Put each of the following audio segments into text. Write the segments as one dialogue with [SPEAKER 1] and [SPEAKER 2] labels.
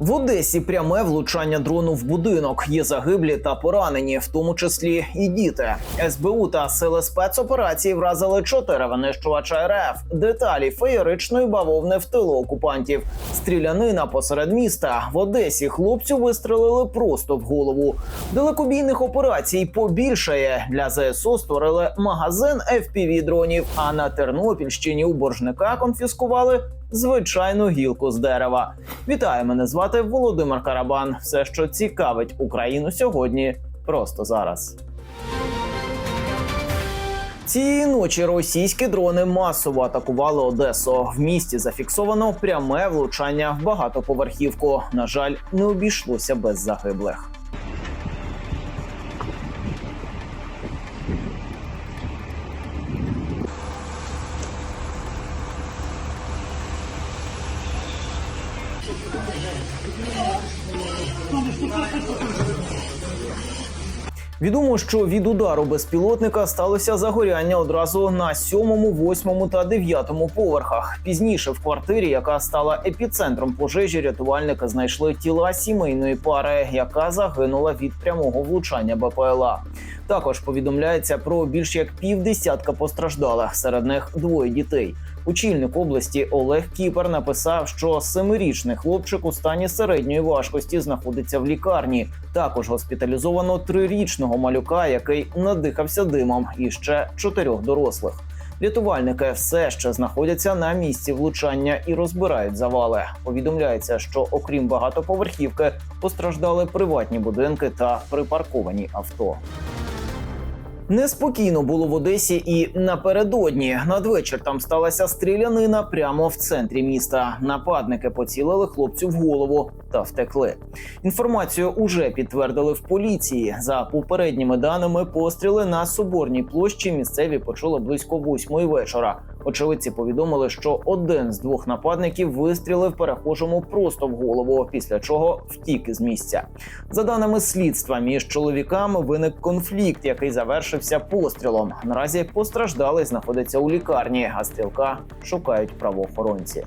[SPEAKER 1] В Одесі пряме влучання дрону в будинок. Є загиблі та поранені, в тому числі і діти. СБУ та сили спецоперації вразили чотири винищувача РФ. Деталі феєричної бавовни в тилу окупантів. Стрілянина посеред міста. В Одесі хлопцю вистрелили просто в голову. Далекобійних операцій побільшає. Для ЗСУ створили магазин fpv дронів. А на Тернопільщині у боржника конфіскували звичайну гілку з дерева. Вітаю, мене звати Володимир Карабан. Все, що цікавить Україну сьогодні, просто зараз. Цієї ночі російські дрони масово атакували Одесу. В місті зафіксовано пряме влучання в багатоповерхівку. На жаль, не обійшлося без загиблих. Відомо, що від удару безпілотника сталося загоряння одразу на сьомому, восьмому та дев'ятому поверхах. Пізніше в квартирі, яка стала епіцентром пожежі, рятувальники знайшли тіла сімейної пари, яка загинула від прямого влучання БПЛА. Також повідомляється про більш як півдесятка постраждалих, серед них двоє дітей. Очільник області Олег Кіпер написав, що семирічний хлопчик у стані середньої важкості знаходиться в лікарні. Також госпіталізовано трирічного малюка, який надихався димом, і ще чотирьох дорослих. Рятувальники все ще знаходяться на місці влучання і розбирають завали. Повідомляється, що окрім багатоповерхівки постраждали приватні будинки та припарковані авто. Неспокійно було в Одесі і напередодні. Надвечір там сталася стрілянина прямо в центрі міста. Нападники поцілили хлопцю в голову та втекли. Інформацію уже підтвердили в поліції. За попередніми даними, постріли на соборній площі місцеві почули близько восьмої вечора. Очевидці повідомили, що один з двох нападників вистрілив перехожому просто в голову, після чого втік із місця. За даними слідства, між чоловіками виник конфлікт, який завершився пострілом. Наразі постраждалий знаходиться у лікарні, а стрілка шукають правоохоронці.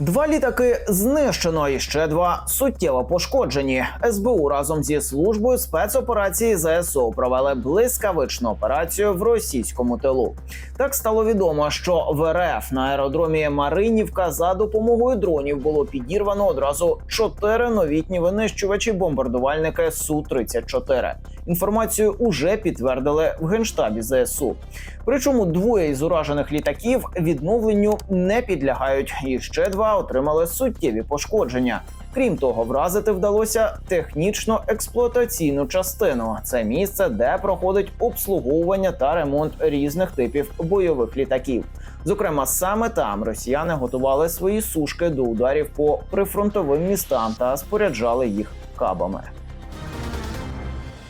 [SPEAKER 1] Два літаки знищено і ще два суттєво пошкоджені. СБУ разом зі службою спецоперації ЗСУ провели блискавичну операцію в російському тилу. Так стало відомо, що в РФ на аеродромі Маринівка за допомогою дронів було підірвано одразу чотири новітні винищувачі бомбардувальники су 34 Інформацію уже підтвердили в генштабі ЗСУ. Причому двоє із уражених літаків відновленню не підлягають, і ще два отримали суттєві пошкодження. Крім того, вразити вдалося технічно експлуатаційну частину. Це місце, де проходить обслуговування та ремонт різних типів бойових літаків. Зокрема, саме там росіяни готували свої сушки до ударів по прифронтовим містам та споряджали їх кабами.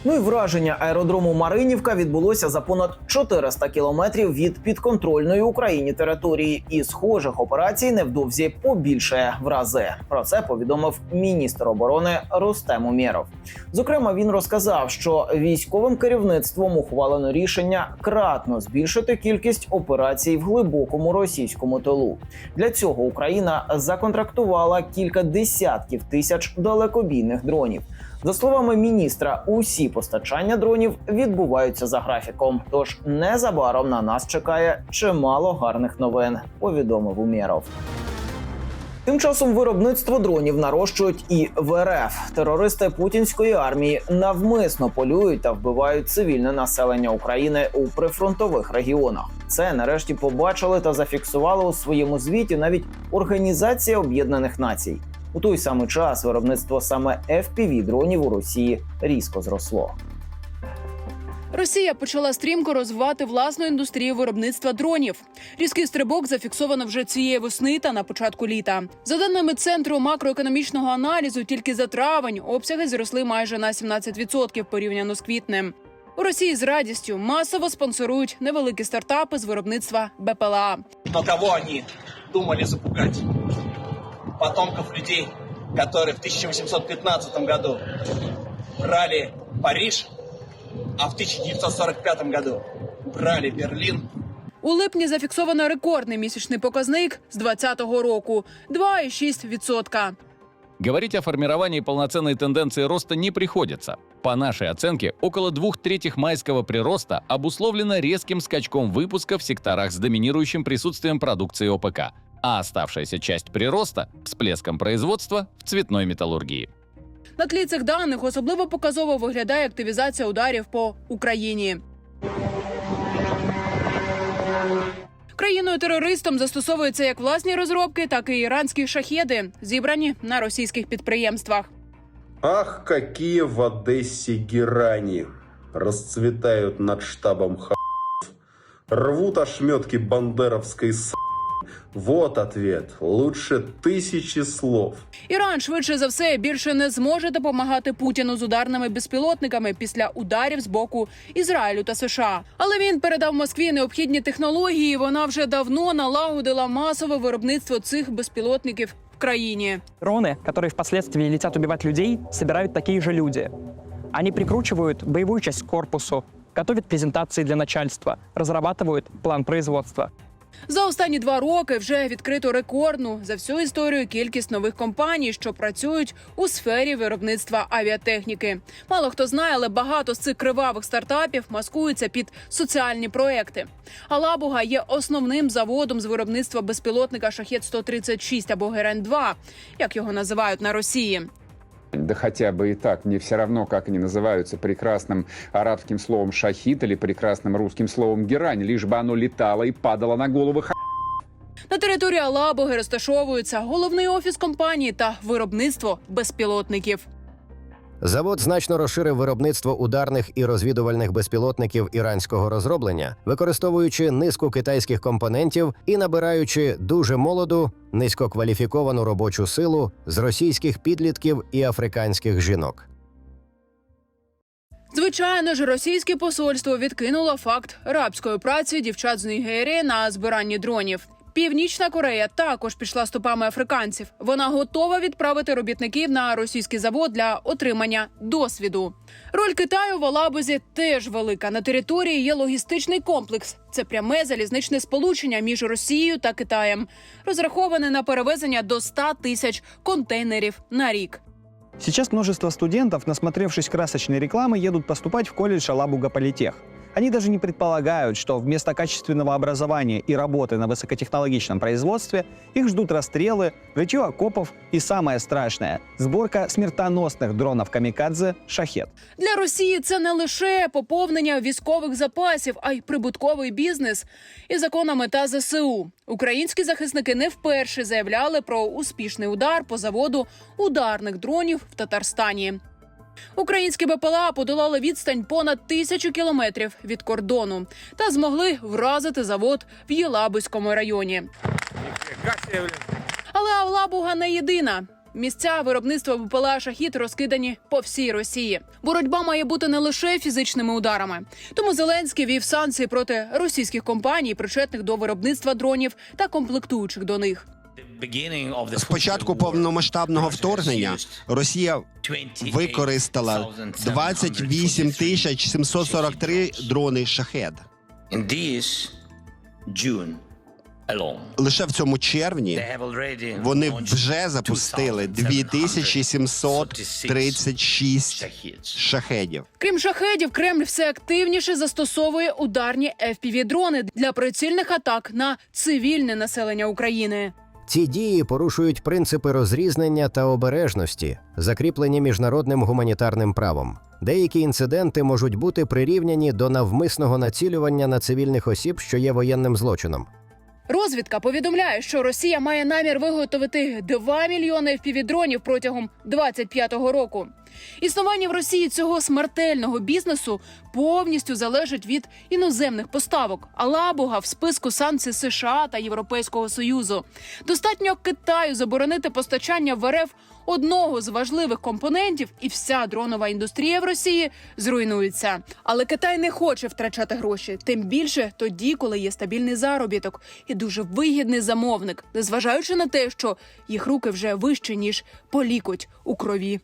[SPEAKER 1] Ну і враження аеродрому Маринівка відбулося за понад 400 кілометрів від підконтрольної Україні території, і схожих операцій невдовзі побільшає в рази. Про це повідомив міністр оборони Рустем Умєров. Зокрема, він розказав, що військовим керівництвом ухвалено рішення кратно збільшити кількість операцій в глибокому російському тилу. Для цього Україна законтрактувала кілька десятків тисяч далекобійних дронів. За словами міністра, усі постачання дронів відбуваються за графіком. Тож незабаром на нас чекає чимало гарних новин. Повідомив Умєров. Тим часом виробництво дронів нарощують і в РФ. Терористи путінської армії навмисно полюють та вбивають цивільне населення України у прифронтових регіонах. Це нарешті побачили та зафіксували у своєму звіті навіть Організація Об'єднаних Націй. У той самий час виробництво саме fpv дронів у Росії різко зросло.
[SPEAKER 2] Росія почала стрімко розвивати власну індустрію виробництва дронів. Різкий стрибок зафіксовано вже цієї весни та на початку літа. За даними центру макроекономічного аналізу, тільки за травень обсяги зросли майже на 17% порівняно з квітнем. У Росії з радістю масово спонсорують невеликі стартапи з виробництва БПЛА.
[SPEAKER 3] Но кого они думали запугать? Потомков людей, которые в 1815 году брали Париж, а в 1945 году брали Берлин.
[SPEAKER 2] У липні зафіксовано рекордний місячний показник з 2020 року 2,6%.
[SPEAKER 4] Говорить о формировании полноценной тенденции роста не приходится. По нашей оценке, около двух третьих майского прироста обусловлено резким скачком выпуска в секторах с доминирующим присутствием продукции ОПК, а оставшаяся часть прироста – всплеском производства в цветной металлургии.
[SPEAKER 2] На тлі цих даних особливо показово виглядає активізація ударів по Україні. Країною терористом застосовуються як власні розробки, так і іранські шахеди, зібрані на російських підприємствах.
[SPEAKER 5] Ах, какие в Одессе герани расцветают над штабом х**. Рвут ошметки бандеровской с***. Вот ответ. Лучше тысячи слов.
[SPEAKER 2] Іран швидше за все більше не зможе допомагати Путіну з ударними безпілотниками після ударів з боку Ізраїлю та США. Але він передав Москві необхідні технології. і Вона вже давно налагодила масове виробництво цих безпілотників в країні.
[SPEAKER 6] Дроны, которые впоследствии летят убивать людей, собирают такие же люди. Они прикручивают боевую часть к корпусу, готовят презентации для начальства, разрабатывают план производства.
[SPEAKER 2] За останні два роки вже відкрито рекордну за всю історію кількість нових компаній, що працюють у сфері виробництва авіатехніки. Мало хто знає, але багато з цих кривавих стартапів маскуються під соціальні проекти. Алабуга є основним заводом з виробництва безпілотника шахет 136 або герен 2 як його називають на Росії.
[SPEAKER 7] Да хотя бы и так, мне все равно, как они называются прекрасным арабским словом «шахид» или прекрасным русским словом «герань», лишь бы оно летало и падало на головы х...
[SPEAKER 2] На території Алабуги розташовуються головний офіс компанії та виробництво безпілотників.
[SPEAKER 8] Завод значно розширив виробництво ударних і розвідувальних безпілотників іранського розроблення, використовуючи низку китайських компонентів і набираючи дуже молоду, низькокваліфіковану робочу силу з російських підлітків і африканських жінок.
[SPEAKER 2] Звичайно ж, російське посольство відкинуло факт рабської праці дівчат з Нігерії на збиранні дронів. Північна Корея також пішла стопами африканців. Вона готова відправити робітників на російський завод для отримання досвіду. Роль Китаю в Алабузі теж велика. На території є логістичний комплекс. Це пряме залізничне сполучення між Росією та Китаєм, розраховане на перевезення до 100 тисяч контейнерів на рік.
[SPEAKER 9] Сейчас множество студентов, насмотревшись красочной рекламы, едут поступать в колледж Алабуга Политех. Они даже не предполагают, что вместо качественного образования и работы на высокотехнологичном производстве их ждут расстрелы, рытье окопов и самое страшное – сборка смертоносных дронов «Камикадзе» «Шахет».
[SPEAKER 2] Для Росії це не лише поповнення військових запасів, а й прибутковий бізнес. І законна мета ЗСУ. Українські захисники не вперше заявляли про успішний удар по заводу ударних дронів в Татарстані. Українські БПЛА подолали відстань понад тисячу кілометрів від кордону та змогли вразити завод в Єлабузькому районі. Але Алабуга не єдина. Місця виробництва БПЛА «Шахід» розкидані по всій Росії. Боротьба має бути не лише фізичними ударами. Тому Зеленський вів санкції проти російських компаній, причетних до виробництва дронів та комплектуючих до них.
[SPEAKER 10] З початку повномасштабного вторгнення Росія використала 28 тисяч 743 дрони шахед. Лише в цьому червні вони вже запустили 2736 шахедів.
[SPEAKER 2] Крім шахедів, Кремль все активніше застосовує ударні fpv дрони для прицільних атак на цивільне населення України.
[SPEAKER 8] Ці дії порушують принципи розрізнення та обережності, закріплені міжнародним гуманітарним правом. Деякі інциденти можуть бути прирівняні до навмисного націлювання на цивільних осіб, що є воєнним злочином.
[SPEAKER 2] Розвідка повідомляє, що Росія має намір виготовити 2 мільйони FPV-дронів протягом 25-го року. Існування в Росії цього смертельного бізнесу повністю залежить від іноземних поставок. А лабуга в списку санкцій США та Європейського союзу. Достатньо Китаю заборонити постачання в РФ одного з важливих компонентів, і вся дронова індустрія в Росії зруйнується. Але Китай не хоче втрачати гроші, тим більше тоді, коли є стабільний заробіток і дуже вигідний замовник, незважаючи на те, що їх руки вже вищі ніж по лікоть у крові.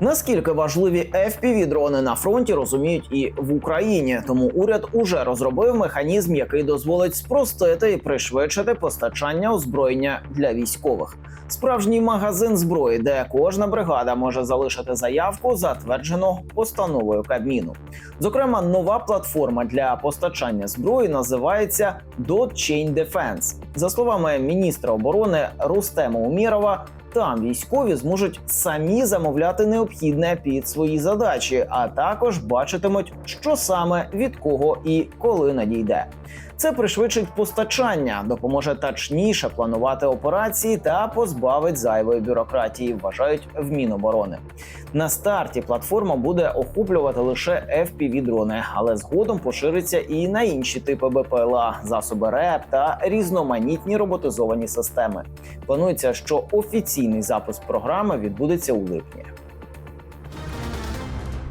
[SPEAKER 1] Наскільки важливі fpv дрони на фронті розуміють і в Україні, тому уряд уже розробив механізм, який дозволить спростити і пришвидшити постачання озброєння для військових. Справжній магазин зброї, де кожна бригада може залишити заявку, затверджену постановою Кабміну. Зокрема, нова платформа для постачання зброї називається Dot Chain Defense. За словами міністра оборони Рустема Умірова, там військові зможуть самі замовляти необхідне під свої задачі, а також бачитимуть, що саме від кого і коли надійде. Це пришвидшить постачання, допоможе точніше планувати операції та позбавить зайвої бюрократії, вважають в Міноборони. На старті платформа буде охоплювати лише fpv дрони, але згодом пошириться і на інші типи БПЛА, засоби РЕП та різноманітні роботизовані системи. Планується, що офіційний запуск програми відбудеться у липні.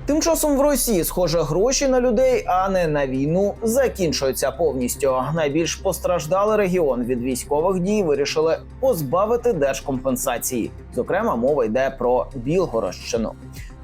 [SPEAKER 1] Тим часом в Росії, схоже, гроші на людей, а не на війну, закінчуються повністю. Найбільш постраждалий регіон від військових дій вирішили позбавити держкомпенсації. Зокрема, мова йде про Білгородщину.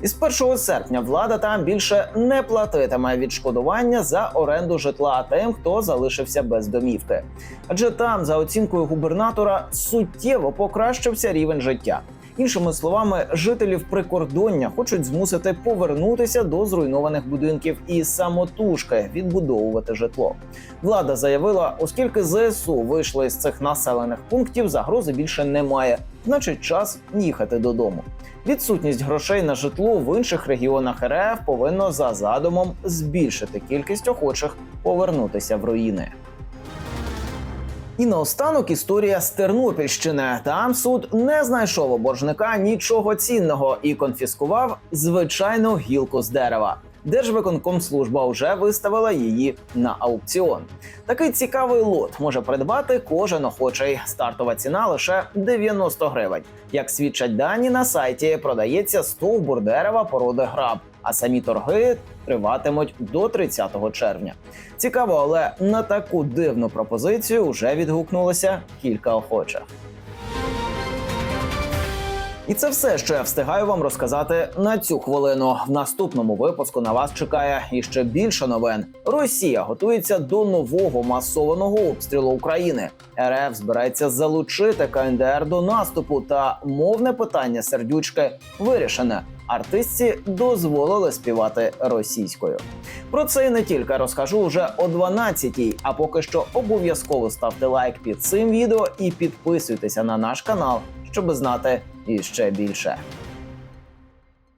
[SPEAKER 1] Із 1 серпня влада там більше не платитиме відшкодування за оренду житла тим, хто залишився без домівки. Адже там, за оцінкою губернатора, суттєво покращився рівень життя. Іншими словами, жителів прикордоння хочуть змусити повернутися до зруйнованих будинків і самотужки відбудовувати житло. Влада заявила, оскільки ЗСУ вийшли з цих населених пунктів, загрози більше немає. Значить, час їхати додому. Відсутність грошей на житло в інших регіонах РФ повинно за задумом збільшити кількість охочих повернутися в руїни. І наостанок історія з Тернопільщини. Там суд не знайшов у боржника нічого цінного і конфіскував звичайну гілку з дерева. Держвиконкомслужба вже виставила її на аукціон. Такий цікавий лот може придбати кожен охочий. Стартова ціна лише 90 гривень. Як свідчать дані на сайті, продається стовбур дерева породи граб, а самі торги триватимуть до 30 червня. Цікаво, але на таку дивну пропозицію вже відгукнулося кілька охочих. І це все, що я встигаю вам розказати на цю хвилину. В наступному випуску на вас чекає іще більше новин. Росія готується до нового масованого обстрілу України. РФ збирається залучити КНДР до наступу. Та мовне питання сердючки вирішене. Артистці дозволили співати російською. Про це і не тільки розкажу вже о 12-й. А поки що обов'язково ставте лайк під цим відео і підписуйтеся на наш канал, щоб знати іще більше.